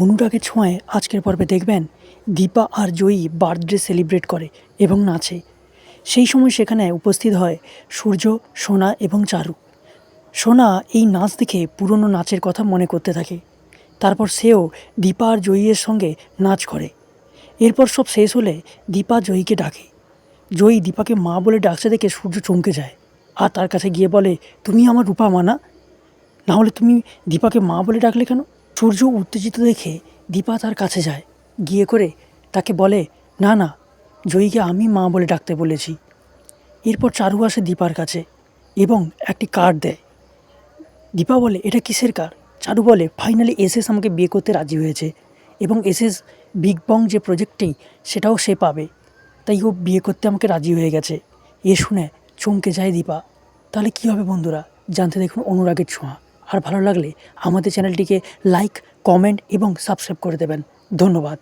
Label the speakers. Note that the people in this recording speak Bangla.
Speaker 1: অনুরাগের ছোঁয়ায় আজকের পর্বে দেখবেন দীপা আর জয়ী বার্থডে সেলিব্রেট করে এবং নাচে। সেই সময় সেখানে উপস্থিত হয় সূর্য, সোনা এবং চারু। সোনা এই নাচ দেখে পুরনো নাচের কথা মনে করতে থাকে। তারপর সেও দীপা আর জয়ীর সঙ্গে নাচ করে। এরপর সব শেষ হলে দীপা জয়ীকে ডাকে। জয়ী দীপাকে মা বলে ডাকছে দেখে সূর্য চমকে যায় আর তার কাছে গিয়ে বলে, তুমি আমার রূপা মা না? না হলে তুমি দীপাকে মা বলে ডাকলে কেন? সূর্য উত্তেজিত দেখে দীপা তার কাছে যায়। গিয়ে করে তাকে বলে, না না, জয়ীকে আমি মা বলে ডাকতে বলেছি। এরপর চারু আসে দীপার কাছে এবং একটি কার্ড দেয়। দীপা বলে, এটা কিসের কার চারু বলে, ফাইনালি এসএস আমাকে বিয়ে করতে রাজি হয়েছে এবং এসএস বিগ বং যে প্রজেক্টটি, সেটাও সে পাবে। তাই ও বিয়ে করতে আমাকে রাজি হয়ে গেছে। এ শুনে চমকে যায় দীপা। তাহলে কী হবে বন্ধুরা? জানতে দেখুন অনুরাগের ছোঁয়া। আর ভালো লাগলে আমাদের চ্যানেলটিকে লাইক কমেন্ট এবং সাবস্ক্রাইব করে দেবেন। ধন্যবাদ।